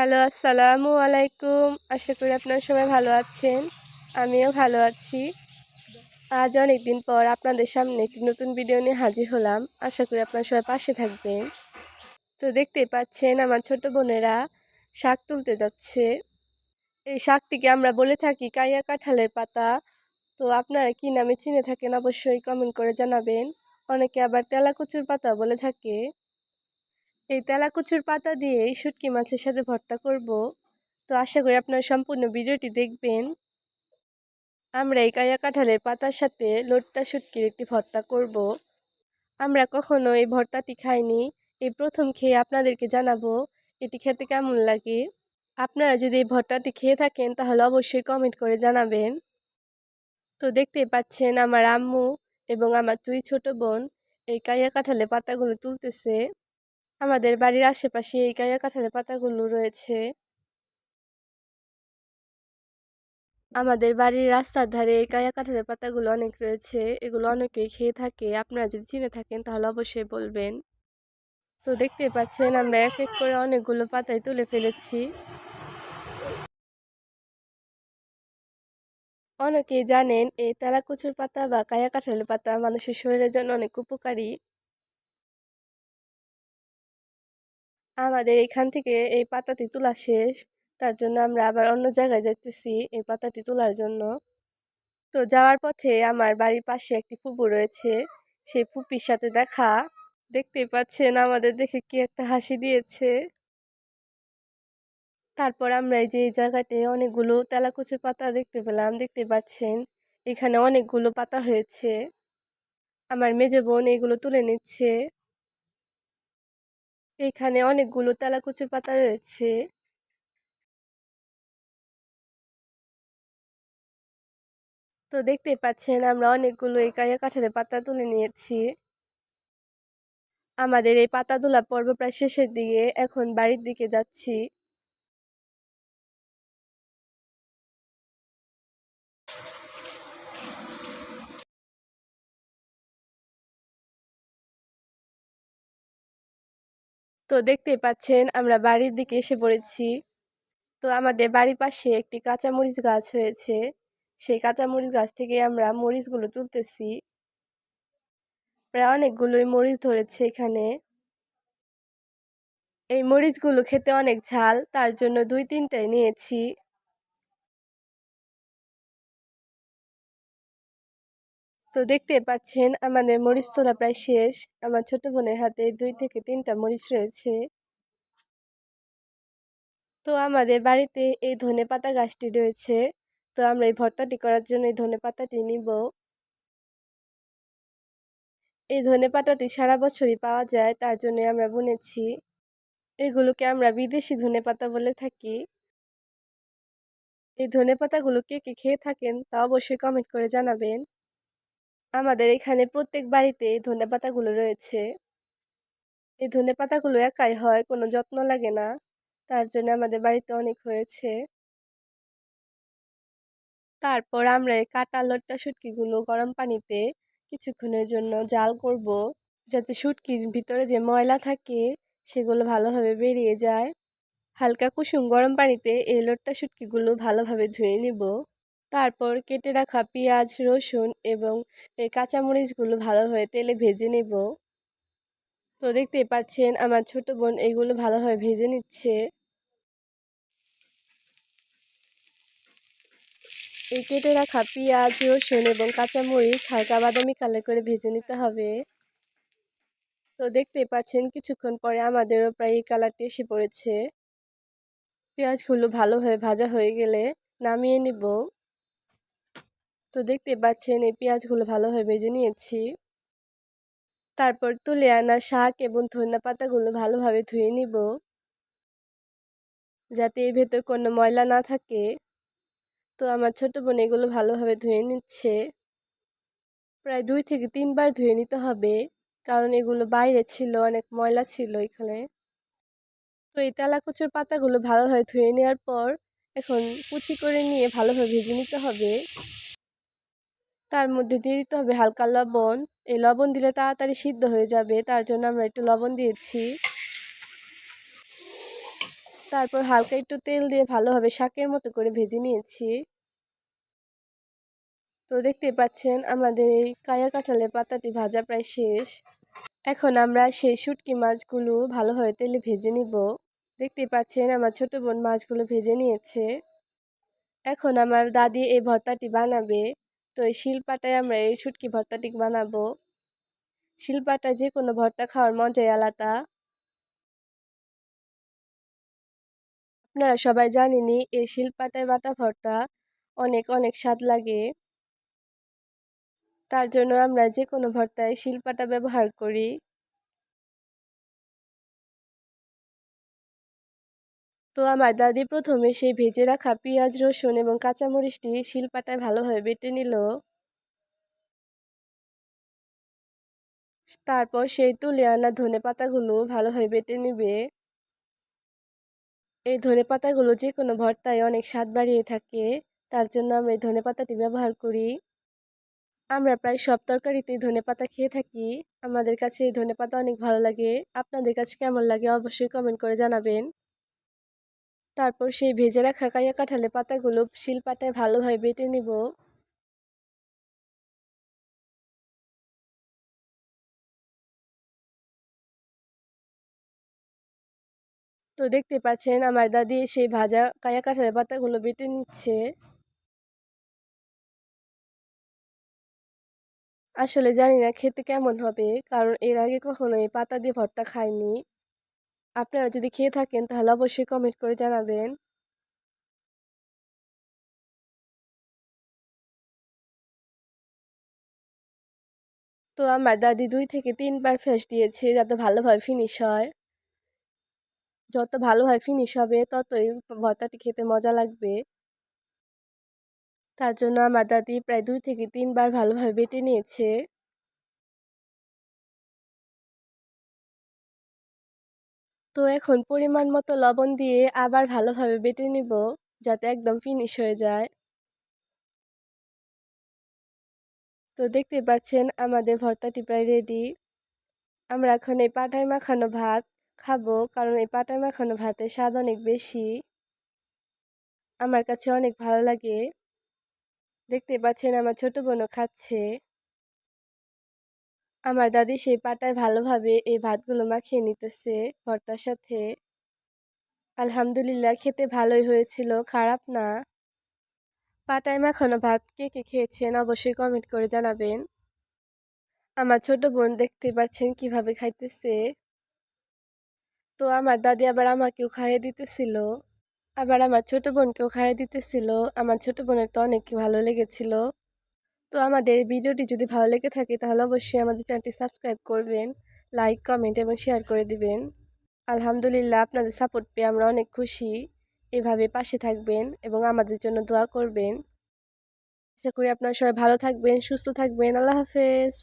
Hello, আসসালামু আলাইকুম। আশা করি আপনারা সবাই ভালো আছেন। আমিও ভালো আছি। আজ অনেক দিন পর আপনাদের সামনে একটি নতুন ভিডিও নিয়ে হাজির হলাম। আশা করি আপনারা সবাই পাশে থাকবেন। তো দেখতেই পাচ্ছেন, আমার ছোট বোনেরা শাক তুলতে যাচ্ছে। এই শাকটিকে আমরা বলে থাকি কাইয়া কাঁঠালের পাতা। তো আপনারা কি নামে চিনে থাকেন অবশ্যই কমেন্ট করে জানাবেন। অনেকে আবার তেলাকুচুর পাতা বলে থাকে। এই তেলাকুচুর পাতা দিয়ে শুটকি মাছের সাথে ভর্তা করব। তো আশা করি আপনারা সম্পূর্ণ ভিডিওটি দেখবেন। আমরা এই কায়া কাঁঠালের পাতার সাথে লোট্টা শুটকির একটি ভর্তা করব। আমরা কখনো এই ভর্তাটি খাইনি। এই প্রথম খেয়ে আপনাদেরকে জানাব, এটি খেতে কেমন লাগে? আপনারা যদি এই ভর্তাটি খেয়ে থাকেন, তাহলে অবশ্যই কমেন্ট করে জানাবেন। তো দেখতেই পাচ্ছেন আমার আম্মু এবং আমার দুই ছোট বোন এই কাইয়া কাঁঠালের পাতাগুলো তুলতেছে। আমাদের বাড়ির আশেপাশে এই গায়া কাঁঠালের পাতাগুলো রয়েছে। আমাদের বাড়ির রাস্তার ধারে এই গায়া কাঁঠালের পাতাগুলো অনেক রয়েছে, এগুলো অনেকেই খেয়ে থাকে। আপনারা যদি চিনে থাকেন তাহলে অবশ্যই বলবেন। তো দেখতে পাচ্ছেন, আমরা এক এক করে অনেকগুলো পাতায় তুলে ফেলেছি। অনেকেই জানেন, এই তেলাকুচুর পাতা বা কায়া কাঁঠালের পাতা মানুষের শরীরের জন্য অনেক উপকারী। আমাদের এখান থেকে এই পাতাটি তোলা শেষ। তার জন্য আমরা আবার অন্য জায়গায় যাইতেছি এই পাতাটি তোলার জন্য। তো যাওয়ার পথে আমার বাড়ির পাশে একটি ফুপু রয়েছে। সেই ফুপির সাথে দেখা। দেখতেই পাচ্ছেন আমাদের দেখে কি একটা হাসি দিয়েছে। তারপর আমরা এই যে এই জায়গাতে অনেকগুলো তেলাকুচুর পাতা দেখতে পেলাম। দেখতে পাচ্ছেন, এখানে অনেকগুলো পাতা হয়েছে। আমার মেজ বোন এগুলো তুলে নিচ্ছে। এখানে অনেকগুলো তেলাকুচুর পাতা রয়েছে। তো দেখতে পাচ্ছেন, আমরা অনেকগুলো এই কাঠের পাতা তুলে নিয়েছি। আমাদের এই পাতা তোলা পর্ব প্রায় শেষের দিকে, এখন বাড়ির দিকে যাচ্ছি। তো দেখতেই পাচ্ছেন আমরা বাড়ির দিকে এসে পড়েছি। তো আমাদের বাড়ির পাশে একটি কাঁচামরিচ গাছ হয়েছে। সেই কাঁচামরিচ গাছ থেকে আমরা মরিচগুলো তুলতেছি। প্রায় অনেকগুলোই মরিচ ধরেছে এখানে। এই মরিচগুলো খেতে অনেক ঝাল, তার জন্য দুই তিনটাই নিয়েছি। তো দেখতে পাচ্ছেন, আমাদের মরিচ তোলা প্রায় শেষ। আমার ছোট বোনের হাতে দুই থেকে তিনটা মরিচ রয়েছে। তো আমাদের বাড়িতে এই ধনে পাতা গাছটি রয়েছে। তো আমরা এই ভর্তাটি করার জন্য এই ধনে পাতাটি নিব। এই ধনে পাতাটি সারা বছরই পাওয়া যায়, তার জন্য আমরা বুনেছি। এগুলোকে আমরা বিদেশি ধনে পাতা বলে থাকি। এই ধনে পাতাগুলো কে কে খেয়ে থাকেন তা অবশ্যই কমেন্ট করে জানাবেন। আমাদের এখানে প্রত্যেক বাড়িতে ধনে পাতাগুলো রয়েছে। এই ধনে পাতাগুলো একাই হয়, কোনো যত্ন লাগে না। তার জন্য আমাদের বাড়িতে অনেক হয়েছে। তারপর আমরা এই কাটা লট্টা শুটকিগুলো গরম পানিতে কিছুক্ষণের জন্য জাল করব, যাতে শুটকির ভিতরে যে ময়লা থাকে সেগুলো ভালোভাবে বেরিয়ে যায়। হালকা কুসুম গরম পানিতে এই লট্টা শুটকিগুলো ভালোভাবে ধুয়ে নিব। তারপর কেটে রাখা পেঁয়াজ, রসুন এবং এই কাঁচামরিচগুলো ভালোভাবে তেলে ভেজে নেব। তো দেখতেই পাচ্ছেন আমার ছোট বোন এইগুলো ভালোভাবে ভেজে নিচ্ছে। এই কেটে রাখা পেঁয়াজ, রসুন এবং কাঁচামরিচ হালকা বাদামি কালার করে ভেজে নিতে হবে। তো দেখতেই পাচ্ছেন কিছুক্ষণ পরে আমাদেরও প্রায় এই কালারটি এসে পড়েছে। পেঁয়াজগুলো ভালোভাবে ভাজা হয়ে গেলে নামিয়ে নিব। তো দেখতে পাচ্ছেন এই পেঁয়াজগুলো ভালোভাবে ভেজে নিয়েছি। তারপর তুলে আনা শাক এবং ধন্যা পাতাগুলো ভালোভাবে ধুয়ে নিব। যাতে এর ভেতর কোনো ময়লা না থাকে। তো আমার ছোট বোন এগুলো ভালোভাবে ধুয়ে নিচ্ছে। প্রায় দুই থেকে তিনবার ধুয়ে নিতে হবে। কারণ এগুলো বাইরে ছিল, অনেক ময়লা ছিল এখানে। তো এই তেলাকুচুর পাতাগুলো ভালোভাবে ধুয়ে নেওয়ার পর এখন কুচি করে নিয়ে ভালোভাবে ভেজে নিতে হবে। তার মধ্যে দিয়ে দিতে হবে হালকা লবণ। এই লবণ দিলে তাড়াতাড়ি সিদ্ধ হয়ে যাবে, তার জন্য আমরা একটু লবণ দিয়েছি। তারপর হালকা একটু তেল দিয়ে ভালোভাবে শাকের মতো করে ভেজে নিয়েছি। তো দেখতে পাচ্ছেন, আমাদের এই কায়া কাঁঠালের পাতাটি ভাজা প্রায় শেষ। এখন আমরা সেই শুটকি মাছগুলো ভালোভাবে তেলে ভেজে নিব। দেখতে পাচ্ছেন, আমার ছোট বোন মাছগুলো ভেজে নিয়েছে। এখন আমার দাদি এই ভর্তাটি বানাবে। তো এই শিলপাটায় আমরা এই শুটকি ভর্তাটি বানাবো। শিলপাটা যে কোনো ভর্তা খাওয়ার মজাই আলাদা। আপনারা সবাই জানেনই এই শিলপাটায় বাটা ভর্তা অনেক অনেক স্বাদ লাগে। তার জন্য আমরা যে কোনো ভর্তায় শিলপাটা ব্যবহার করি। তো আমার দাদি প্রথমে সেই ভেজে রাখা পেঁয়াজ, রসুন এবং কাঁচামরিচটি শিলপাটায় ভালোভাবে বেটে নিল। তারপর সেই তুলে আনা ধনে পাতাগুলো ভালোভাবে বেটে নেবে। এই ধনে পাতাগুলো যে কোনো ভর্তায় অনেক স্বাদ বাড়িয়ে থাকে, তার জন্য আমরা এই ধনে পাতাটি ব্যবহার করি। আমরা প্রায় সব তরকারিতেই ধনে পাতা খেয়ে থাকি। আমাদের কাছে এই ধনে পাতা অনেক ভালো লাগে। আপনাদের কাছে কেমন লাগে অবশ্যই কমেন্ট করে জানাবেন। তারপর সেই ভেজে রাখা কাইয়া কাঁঠালে পাতাগুলো শিলপাটায় ভালোভাবে বেটে নিব। তো দেখতে পাচ্ছেন, আমার দাদি সেই ভাজা কায়া কাঁঠালের পাতাগুলো বেটে নিচ্ছে। আসলে জানি না খেতে কেমন হবে, কারণ এর আগে কখনো এই পাতা দিয়ে ভর্তা খাইনি। আপনারা যদি খেয়ে থাকেন, তাহলে অবশ্যই কমেন্ট করে জানাবেন। তো আমার দাদি দুই থেকে তিনবার ফেস দিয়েছে, যাতে ভালোভাবে ফিনিশ হয়। যত ভালোভাবে ফিনিশ হবে, ততই ভর্তাটি খেতে মজা লাগবে। তার জন্য আমার দাদি প্রায় দুই থেকে তিনবার ভালোভাবে বেটে নিয়েছে। তো এখন পরিমাণ মতো লবণ দিয়ে আবার ভালোভাবে বেটে নিব, যাতে একদম ফিনিশ হয়ে যায়। তো দেখতে পাচ্ছেন আমাদের ভর্তাটি প্রায় রেডি আমরা এখন এই পাটায় মাখানো ভাত খাব, কারণ এই পাটায় মাখানো ভাতের স্বাদ অনেক বেশি। আমার কাছে অনেক ভালো লাগে। দেখতে পাচ্ছেন আমার ছোট বোনও খাচ্ছে। আমার দাদি সেই পাটায় ভালোভাবে এই ভাতগুলো মাখিয়ে নিতেছে ভর্তার সাথে। আলহামদুলিল্লাহ, খেতে ভালোই হয়েছিল, খারাপ না। পাটায় মাখানো ভাত কে কে খেয়েছেন অবশ্যই কমেন্ট করে জানাবেন। আমার ছোট বোন দেখতে পাচ্ছেন কীভাবে খাইতেছে। তো আমার দাদি আবার আমাকেও খাইয়ে দিতেছিল। আবার আমার ছোট বোনকেও খাইয়ে দিতেছিল। আমার ছোট বোনের তো অনেক ভালো লেগেছিল। তো আমাদের ভিডিওটি যদি ভালো লেগে থাকে তাহলে অবশ্যই আমাদের চ্যানেলটি সাবস্ক্রাইব করবেন, লাইক, কমেন্ট এবং শেয়ার করে দিবেন। আলহামদুলিল্লাহ আপনাদের সাপোর্ট পেয়ে আমরা অনেক খুশি। এভাবে পাশে থাকবেন এবং আমাদের জন্য দোয়া করবেন। আশা করি আপনারা সবাই ভালো থাকবেন, সুস্থ থাকবেন। আল্লাহ হাফেজ।